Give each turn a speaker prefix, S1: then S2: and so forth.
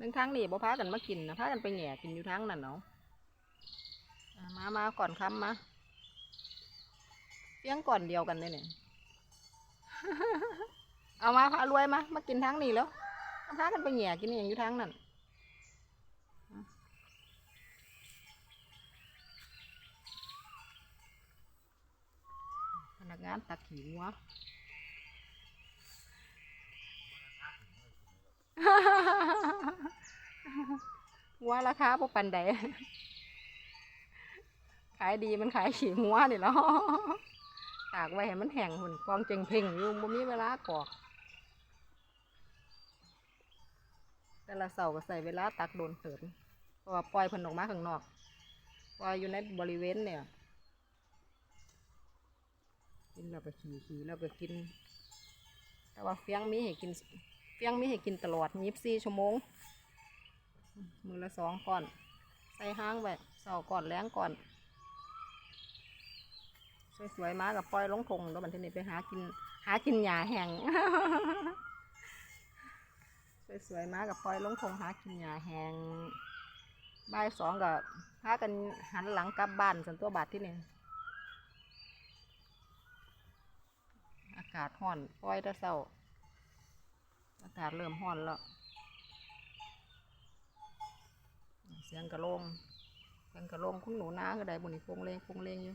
S1: เรื่องทางนี่บ่พากันมากินนะพากันไปแหง่กินอยู่ทางนั่นเนาะมามาก่อนคำมาเพียงก่อนเดียวกันเลยเนี่ยเอามาพารวยมามากินทางนี้แล้วพากันไปแหง่กินอย่างอยู่ทางนั่นพนักงานตักขี้วัว ว่าราคาพวกปันใดขายดีมันขายขี่หัวนี่แล้วตากไว้ให้มันแห้งหุ่นกองเจงเพ่งอยู่บ่มีเวลากอกแต่ละเสาก็ใส่เวลาตักโดนเถินเพราะว่าปล่อยเพิ่นออกมาข้างนอกปล่อยอยู่ในบริเวณเนี่ยกินแล้วก็ขี่ขี่แล้วก็กิน แต่ว่าเฟียงมีให้กินเฟียงมีให้กินตลอดยีิบสี่ชั่วโมง มือละสองก่อน ใส่ห้างไว้เสาก่อนแรงก่อนสวยๆมากับปล่อยลงทงแล้วบันทีนี้ไปหากิน หากินหญ้าแห้งสวยๆมากับปล่อยลงทงหากินหญ้าแห้งบ่ายสองกับพากันหันหลังกลับบ้านสันตัวบาทที่นี่อากาศร้อนปล่อยต่เศร้าอากาศเริ่มร้อนแล้ว เสียงกระโลงเสียงกระโลงคุณหนูนาก็ได้บุญนี่โปงเลงโปงเลงอยู่